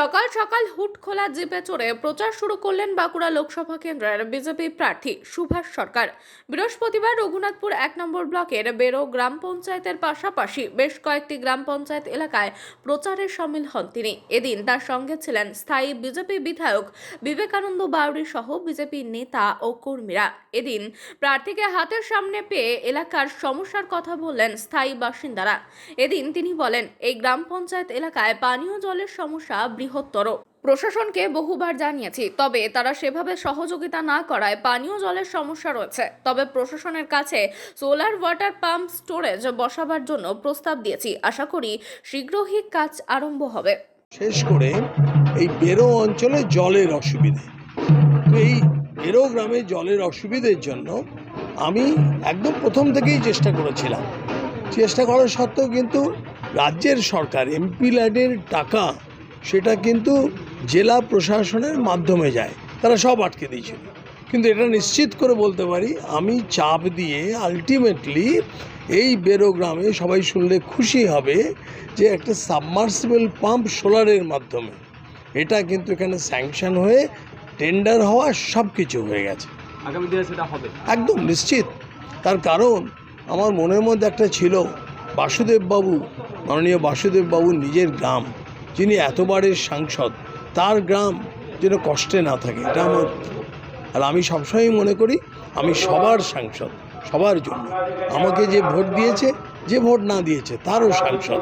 চারচালা জিপে চড়ে প্রচার শুরু করলেন বাঁকুড়া লোকসভা কেন্দ্রের বিজেপি প্রার্থী সুভাষ সরকার। বৃহস্পতিবার রঘুনাথপুর এক নম্বর ব্লকের বেরো গ্রাম পঞ্চায়েতের পাশাপাশি বেশ কয়েকটি গ্রাম পঞ্চায়েত এলাকায় প্রচারে সামিল হন তিনি। এদিন তার সঙ্গে ছিলেন স্থায়ী বিজেপি বিধায়ক বিবেকানন্দ বাউরি সহ বিজেপি নেতা ও কর্মীরা। এদিন প্রার্থীকে হাতের সামনে পেয়ে এলাকার সমস্যার কথা বললেন স্থায়ী বাসিন্দারা। এদিন তিনি বলেন, এই গ্রাম পঞ্চায়েত এলাকায় পানীয় জলের সমস্যা বৃহত্তর। প্রশাসনকে বহুবার জানিয়েছি, তবে তারা সেভাবে সহযোগিতা না করায় পানীয় জলের সমস্যা রয়েছে। তবে প্রশাসনের কাছে সোলার ওয়াটার পাম্প স্টোরেজ বসাবার জন্য প্রস্তাব দিয়েছি। আশা করি শীঘ্রই কাজ আরম্ভ হবে। শেষ করে এই বেরো অঞ্চলে জলের অসুবিধে। তো এই বেরো গ্রামে জলের অসুবিধের জন্য আমি একদম প্রথম থেকেই চেষ্টা করেছিলাম। চেষ্টা করা সত্ত্বেও কিন্তু রাজ্যের সরকার এমপি ল্যাডের টাকা সেটা কিন্তু জেলা প্রশাসনের মাধ্যমে যায়। তারা সব আটকে দিয়েছিল। কিন্তু এটা নিশ্চিত করে বলতে পারি আমি চাপ দিয়ে আলটিমেটলি এই বেরো গ্রামে সবাই শুনলে খুশি হবে যে একটা সাবমার্সিবল পাম্প সোলারের মাধ্যমে। এটা কিন্তু এখানে স্যাংশন হয়ে টেন্ডার হওয়া সব কিছু হয়ে গেছে। আগামী দিনে সেটা হবে? একদম নিশ্চিত। তার কারণ আমার মনের মধ্যে একটা ছিল বাসুদেব বাবু মাননীয় বাসুদেব বাবু নিজের গ্রাম। যিনি এতবারের সাংসদ, তার গ্রাম যেন কষ্টে না থাকে, এটা আমার আর আমি সবসময় মনে করি, আমি সবার সাংসদ, সবার জন্য। আমাকে যে ভোট দিয়েছে, যে ভোট না দিয়েছে, তারও সাংসদ।